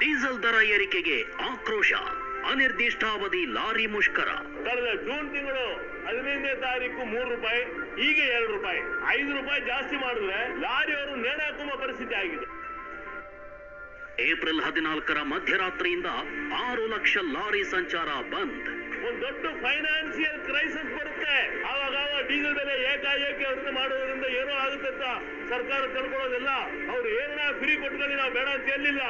Diesel ದರ ಏರಿಕೆಗೆ ಆಕ್ರೋಶ ಅನಿರ್ದಿಷ್ಟಾವಧಿ ಲಾರಿ ಮುಷ್ಕರ. ಕಳೆದ ಜೂನ್ ತಿಂಗಳು ಹದಿನೈದನೇ ತಾರೀಕು ಮೂರು ರೂಪಾಯಿ ಈಗ ಎರಡು ರೂಪಾಯಿ. ಐದು ರೂಪಾಯಿ ಜಾಸ್ತಿ ಮಾಡಿದ್ರೆ ಲಾರಿಯವರು ಹಾಕುವ ಪರಿಸ್ಥಿತಿ ಆಗಿದೆ. ಏಪ್ರಿಲ್ ಹದಿನಾಲ್ಕರ ಮಧ್ಯರಾತ್ರಿಯಿಂದ ಆರು ಲಕ್ಷ ಲಾರಿ ಸಂಚಾರ ಬಂದ್. ಒಂದು ದೊಡ್ಡ ಫೈನಾನ್ಸಿಯಲ್ ಕ್ರೈಸಿಸ್ ಬರುತ್ತೆ. ಆವಾಗ ಆವಾಗ ಡೀಸೆಲ್ ಬೆಲೆ ಏಕಾಏಕಿ ವೃದ್ಧಿ ಮಾಡೋದ್ರಿಂದ ಏನೋ ಆಗುತ್ತೆ ಅಂತ ಸರ್ಕಾರ ತಿಳ್ಕೊಳ್ಳೋದಿಲ್ಲ. ಅವ್ರು ಏನ ಫ್ರೀ ಕೊಟ್ಕೊಂಡು ನಾವು ಬೇಡ ಅಂತ ಹೇಳಿಲ್ಲ.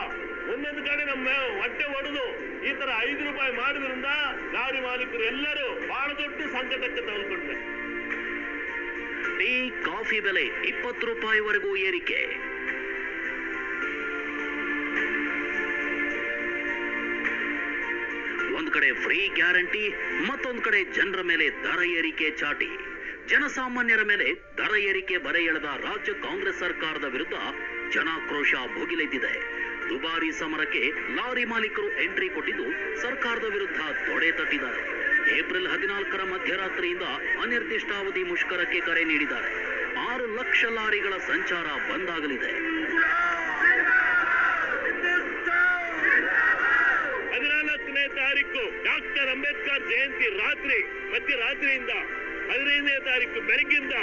ಒಂದೊಂದು ಕಡೆ ನಮ್ಮ ಹೊಟ್ಟೆ ಒಡೆದು ಈ ತರ ಐದು ರೂಪಾಯಿ ಮಾಡಿದ್ರಿಂದ ಗಾಡಿ ಮಾಲೀಕರು ಎಲ್ಲರೂ ಬಹಳ ದೊಡ್ಡ ಸಂಕಟಕ್ಕೆ ತಗೊಂಡ್ರೆ ಟೀ, ಕಾಫಿ ಬೆಲೆ ಇಪ್ಪತ್ತು ರೂಪಾಯಿವರೆಗೂ ಏರಿಕೆ. ಒಂದ್ ಕಡೆ ಫ್ರೀ ಗ್ಯಾರಂಟಿ, ಮತ್ತೊಂದ್ ಕಡೆ ಜನರ ಮೇಲೆ ದರ ಏರಿಕೆ ಚಾಟಿ. ಜನಸಾಮಾನ್ಯರ ಮೇಲೆ ದರ ಏರಿಕೆ ಬರೆ ಎಳೆದ ರಾಜ್ಯ ಕಾಂಗ್ರೆಸ್ ಸರ್ಕಾರದ ವಿರುದ್ಧ ಜನಾಕ್ರೋಶ ಭುಗಿಲೆದ್ದಿದೆ. ದುಬಾರಿ ಸಮರಕ್ಕೆ ಲಾರಿ ಮಾಲೀಕರು ಎಂಟ್ರಿ ಕೊಟ್ಟಿದ್ದು ಸರ್ಕಾರದ ವಿರುದ್ಧ ತೊಡೆ ತಟ್ಟಿದ್ದಾರೆ. ಏಪ್ರಿಲ್ ಹದಿನಾಲ್ಕರ ಮಧ್ಯರಾತ್ರಿಯಿಂದ ಅನಿರ್ದಿಷ್ಟಾವಧಿ ಮುಷ್ಕರಕ್ಕೆ ಕರೆ ನೀಡಿದ್ದಾರೆ. ಆರು ಲಕ್ಷ ಲಾರಿಗಳ ಸಂಚಾರ ಬಂದಾಗಲಿದೆ ಹದಿನಾಲ್ಕನೇ ತಾರೀಕು ಡಾಕ್ಟರ್ ಅಂಬೇಡ್ಕರ್ ಜಯಂತಿ ರಾತ್ರಿ, ಮಧ್ಯರಾತ್ರಿಯಿಂದ ಹದಿನೈದನೇ ತಾರೀಕು ಬೆಳಗ್ಗಿಂದ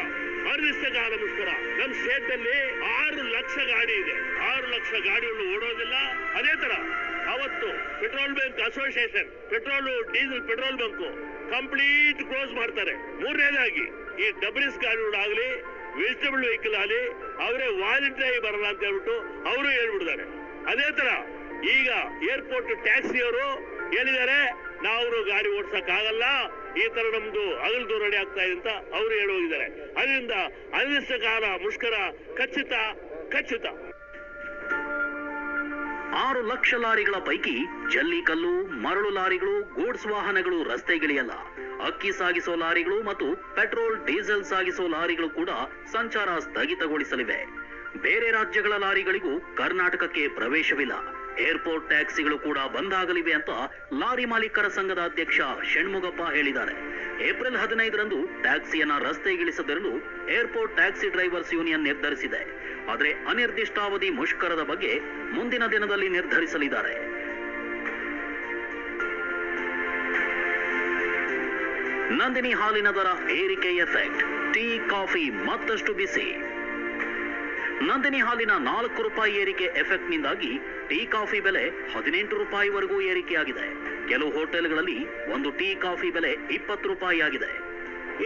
ಅನಿರ್ದಿಷ್ಟ ಕಾಲ ಮುಷ್ಕರ. ನಮ್ಮ ಸ್ಟೇಟ್ ಅಲ್ಲಿ ಆರು ಲಕ್ಷ ಗಾಡಿ ಇದೆ. ಆರು ಲಕ್ಷ ಗಾಡಿಗಳು ಓಡೋದಿಲ್ಲ. ಅದೇ ತರ ಅವತ್ತು petrol bunk association petrol diesel petrol bunk complete close ಮಾಡ್ತಾರೆ. ಮೂರನೇದಾಗಿ ಈ ಡಬ್ರಿಸ್ ಗಾಡಿಗಳಾಗ್ಲಿ ವೆಜಿಟೇಬಲ್ ವೆಹಿಕಲ್ ಆಗಲಿ, ಅವರೇ ವಾಲಂಟರಿ ಬರಲ್ಲ ಅಂತ ಹೇಳ್ಬಿಟ್ಟು ಅವರು ಹೇಳ್ಬಿಡ್ತಾರೆ. ಅದೇ ತರ ಈಗ ಏರ್ಪೋರ್ಟ್ ಟ್ಯಾಕ್ಸಿಯವರು ಹೇಳಿದ್ದಾರೆ, ನಾವು ಗಾಡಿ ಓಡಿಸಕ್ ಆಗಲ್ಲ ಈ ತರ ನಮ್ದು ಹಗಲು ದೂರಡಿ ಆಗ್ತಾ ಇದೆ ಅಂತ ಅವರು ಹೇಳೋಗಿದ್ದಾರೆ ಅದರಿಂದ ಅನಿರ್ದಿಷ್ಟ ಮುಷ್ಕರ ಖಚಿತ ಖಚಿತ ಆರು ಲಕ್ಷ ಲಾರಿಗಳ ಪೈಕಿ ಜಲ್ಲಿಕಲ್ಲು ಮರಳು ಲಾರಿಗಳು, ಗೂಡ್ಸ್ ವಾಹನಗಳು ರಸ್ತೆಗಿಳಿಯಲ್ಲ. ಅಕ್ಕಿ ಸಾಗಿಸೋ ಲಾರಿಗಳು ಮತ್ತು ಪೆಟ್ರೋಲ್, ಡೀಸೆಲ್ ಸಾಗಿಸೋ ಲಾರಿಗಳು ಕೂಡ ಸಂಚಾರ ಸ್ಥಗಿತಗೊಳಿಸಲಿವೆ. ಬೇರೆ ರಾಜ್ಯಗಳ ಲಾರಿಗಳಿಗೂ ಕರ್ನಾಟಕಕ್ಕೆ ಪ್ರವೇಶವಿಲ್ಲ. ಏರ್ಪೋರ್ಟ್ ಟ್ಯಾಕ್ಸಿಗಳು ಕೂಡ ಬಂದಾಗಲಿವೆ ಅಂತ ಲಾರಿ ಮಾಲೀಕರ ಸಂಘದ ಅಧ್ಯಕ್ಷ ಷಣ್ಮುಗಪ್ಪ ಹೇಳಿದ್ದಾರೆ. ಏಪ್ರಿಲ್ ಹದಿನೈದರಂದು ಟ್ಯಾಕ್ಸಿಯನ್ನ ರಸ್ತೆಗಿಳಿಸದಿರಲು ಏರ್ಪೋರ್ಟ್ ಟ್ಯಾಕ್ಸಿ ಡ್ರೈವರ್ಸ್ ಯೂನಿಯನ್ ನಿರ್ಧರಿಸಿದೆ. ಆದರೆ ಅನಿರ್ದಿಷ್ಟಾವಧಿ ಮುಷ್ಕರದ ಬಗ್ಗೆ ಮುಂದಿನ ದಿನದಲ್ಲಿ ನಿರ್ಧರಿಸಲಿದ್ದಾರೆ. ನಂದಿನಿ ಹಾಲಿನ ದರ ಏರಿಕೆ ಎಫೆಕ್ಟ್, ಟೀ, ಕಾಫಿ ಮತ್ತಷ್ಟು ಬಿಸಿ. ನಂದಿನಿ ಹಾಲಿನ ನಾಲ್ಕು ರೂಪಾಯಿ ಏರಿಕೆ ಎಫೆಕ್ಟ್ನಿಂದಾಗಿ ಟೀ ಕಾಫಿ ಬೆಲೆ ಹದಿನೆಂಟು ರೂಪಾಯಿವರೆಗೂ ಏರಿಕೆಯಾಗಿದೆ. ಕೆಲವು ಹೋಟೆಲ್ಗಳಲ್ಲಿ ಒಂದು ಟೀ ಕಾಫಿ ಬೆಲೆ ಇಪ್ಪತ್ತು ರೂಪಾಯಿ ಆಗಿದೆ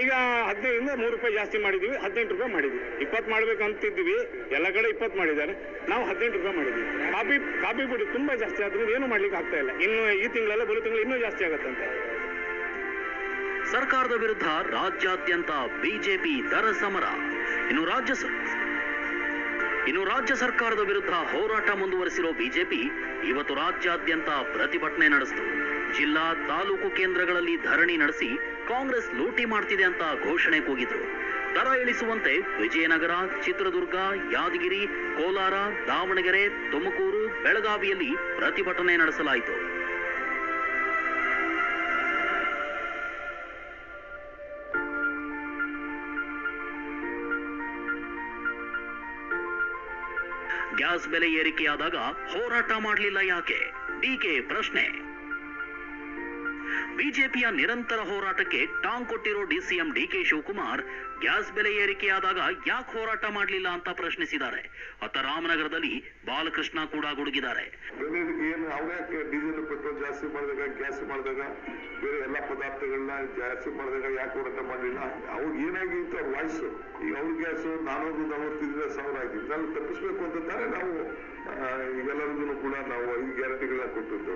ಈಗ ಹದಿನೈದರಿಂದ ಮೂರು ರೂಪಾಯಿ ಜಾಸ್ತಿ ಮಾಡಿದ್ವಿ ಹದಿನೆಂಟು ರೂಪಾಯಿ ಮಾಡಿದ್ವಿ ಇಪ್ಪತ್ತು ಮಾಡ್ಬೇಕು ಅಂತಿದ್ವಿ ಎಲ್ಲ ಕಡೆ ಇಪ್ಪತ್ತು ಮಾಡಿದ್ದಾರೆ. ನಾವು ಹದಿನೆಂಟು ರೂಪಾಯಿ ಮಾಡಿದ್ವಿ ಕಾಫಿ ಕಾಫಿ ಬಿಡಿ ತುಂಬಾ ಜಾಸ್ತಿ ಆದ್ರಿಂದ ಏನು ಮಾಡ್ಲಿಕ್ಕೆ ಆಗ್ತಾ ಇಲ್ಲ. ಇನ್ನು ಈ ತಿಂಗಳೆಲ್ಲ ಬರೋ ತಿಂಗಳು ಇನ್ನೂ ಜಾಸ್ತಿ ಆಗತ್ತಂತೆ ಸರ್ಕಾರದ ವಿರುದ್ಧ ರಾಜ್ಯಾದ್ಯಂತ ಬಿಜೆಪಿ ದರ ಸಮರ. ಇನ್ನು ರಾಜ್ಯ ಇನ್ನು ರಾಜ್ಯ ಸರ್ಕಾರದ ವಿರುದ್ಧ ಹೋರಾಟ ಮುಂದುವರೆಸಿರೋ ಬಿಜೆಪಿ ಇವತ್ತು ರಾಜ್ಯಾದ್ಯಂತ ಪ್ರತಿಭಟನೆ ನಡೆಸಿತು. ಜಿಲ್ಲಾ ತಾಲೂಕು ಕೇಂದ್ರಗಳಲ್ಲಿ ಧರಣಿ ನಡೆಸಿ ಕಾಂಗ್ರೆಸ್ ಲೂಟಿ ಮಾಡ್ತಿದೆ ಅಂತ ಘೋಷಣೆ ಕೂಗಿದ್ರು. ದರ ಇಳಿಸುವಂತೆ ವಿಜಯನಗರ, ಚಿತ್ರದುರ್ಗ, ಯಾದಗಿರಿ, ಕೋಲಾರ, ದಾವಣಗೆರೆ, ತುಮಕೂರು, ಬೆಳಗಾವಿಯಲ್ಲಿ ಪ್ರತಿಭಟನೆ ನಡೆಸಲಾಯಿತು. ಗ್ಯಾಸ್ ಬೆಲೆ ಏರಿಕೆಯಾದಾಗ ಹೋರಾಟ ಮಾಡಲಿಲ್ಲ ಯಾಕೆ? ಡಿಕೆ ಪ್ರಶ್ನೆ. ಬಿಜೆಪಿಯ ನಿರಂತರ ಹೋರಾಟಕ್ಕೆ ಟಾಂಗ್ ಕೊಟ್ಟಿರೋ ಡಿಸಿಎಂ ಡಿಕೆ ಶಿವಕುಮಾರ್ ಗ್ಯಾಸ್ ಬೆಲೆ ಏರಿಕೆಯಾದಾಗ ಯಾಕೆ ಹೋರಾಟ ಮಾಡಲಿಲ್ಲ ಅಂತ ಪ್ರಶ್ನಿಸಿದ್ದಾರೆ. ಅತ್ತ ರಾಮನಗರದಲ್ಲಿ ಬಾಲಕೃಷ್ಣ ಕೂಡ ಗುಡುಗಿದ್ದಾರೆ. ಡೀಸೆಲ್, ಪೆಟ್ರೋಲ್ ಜಾಸ್ತಿ ಮಾಡಿದಾಗ ಗ್ಯಾಸ್ ಮಾಡಿದಾಗ ಬೇರೆ ಎಲ್ಲ ಪದಾರ್ಥಗಳನ್ನ ಜಾಸ್ತಿ ಮಾಡಿದಾಗ ಯಾಕೆ ಹೋರಾಟ ಮಾಡಲಿಲ್ಲ? ಅವ್ರಿಗೆ ಏನಾಗಿತ್ತು ವಾಯ್ಸ್ ಈಗ ಅವ್ರ ಗ್ಯಾಸ್, ನಾನೂರು ನಲವತ್ತಿದ್ರೆ ಸಾವಿರ ಆಗಿತ್ತು ಅಲ್ಲಿ ತಪ್ಪಿಸ್ಬೇಕು ಅಂತ ನಾವು ಇವೆಲ್ಲರಿಗೂ ಕೂಡ ನಾವು ಐದು ಗ್ಯಾರಂಟಿಗಳನ್ನ ಕೊಟ್ಟಿದ್ದು.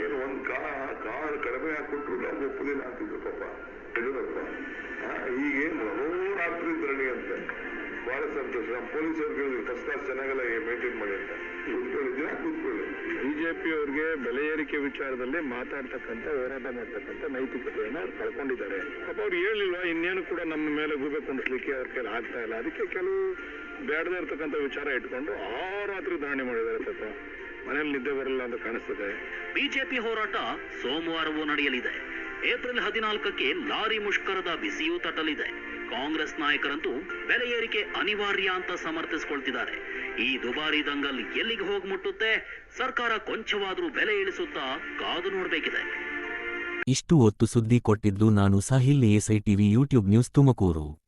ಏನು ಒಂದು ಕಾ ಕಾಳು ಕಡಿಮೆ ಹಾಕೊಟ್ರು ನಾವು ಒಪ್ಪಲಿಲ್ಲ ಅಂತಿದ್ರು ಪಾಪ. ಯಡಿಯೂರಪ್ಪ ಈಗೇನು ರಾತ್ರಿ ಧರಣಿ ಅಂತ. ಬಹಳ ಸಂತೋಷ. ನಮ್ಮ ಪೊಲೀಸರು ಫಸ್ಟ್ ಕ್ಲಾಸ್ ಮೇಂಟೇನ್ ಮೇಂಟೈನ್ ಮಾಡಿ ಅಂತ. ಕೂತ್ಕೊಳ್ಳಿ ದಿನ ಕೂತ್ಕೊಳ್ಳಿ ಬಿಜೆಪಿ ಅವ್ರಿಗೆ ಬೆಲೆ ಏರಿಕೆ ವಿಚಾರದಲ್ಲಿ ಮಾತಾಡ್ತಕ್ಕಂಥ ಹೋರಾಟ ಮಾಡ್ತಕ್ಕಂಥ ನೈತಿಕತೆಯನ್ನು ಕಳ್ಕೊಂಡಿದ್ದಾರೆ ಪಾಪ ಅವ್ರು ಹೇಳಿಲ್ವಾ ಇನ್ನೇನು ಕೂಡ ನಮ್ಮ ಮೇಲೆ ಗೂಬೆ ಕುಂಡಿಸ್ಲಿಕ್ಕೆ ಅವ್ರ ಕೈಲಿ ಆಗ್ತಾ ಇಲ್ಲ. ಅದಕ್ಕೆ ಕೆಲವು ಬೇಡದೇ ಇರ್ತಕ್ಕಂಥ ವಿಚಾರ ಇಟ್ಕೊಂಡು ಆ ರಾತ್ರಿ ಧಾರಣೆ ಮಾಡಿದ್ದಾರೆ ಪಾಪ ಮನೇಲಿ ನಿದ್ದೆ ಬರಲ್ಲ ಅಂತ ಕಾಣಿಸ್ತದೆ. ಬಿಜೆಪಿ ಹೋರಾಟ ಸೋಮವಾರವೂ ನಡೆಯಲಿದೆ. ಏಪ್ರಿಲ್ ಹದಿನಾಲ್ಕಕ್ಕೆ ಲಾರಿ ಮುಷ್ಕರದ ಬಿಸಿಯೂ ತಟ್ಟಲಿದೆ. ಕಾಂಗ್ರೆಸ್ ನಾಯಕರಂತೂ ಬೆಲೆ ಏರಿಕೆ ಅನಿವಾರ್ಯ ಅಂತ ಸಮರ್ಥಿಸಿಕೊಳ್ತಿದ್ದಾರೆ. ಈ ದುಬಾರಿ ದಂಗಲ್ ಎಲ್ಲಿಗೆ ಹೋಗಿ ಮುಟ್ಟುತ್ತೆ? ಸರ್ಕಾರ ಕೊಂಚವಾದ್ರೂ ಬೆಲೆ ಇಳಿಸುತ್ತಾ ಕಾದು ನೋಡಬೇಕಿದೆ. ಇಷ್ಟು ಹೊತ್ತು ಸುದ್ದಿ ಕೊಟ್ಟಿದ್ದು ನಾನು Sahil SI TV YouTube news Tumakuru.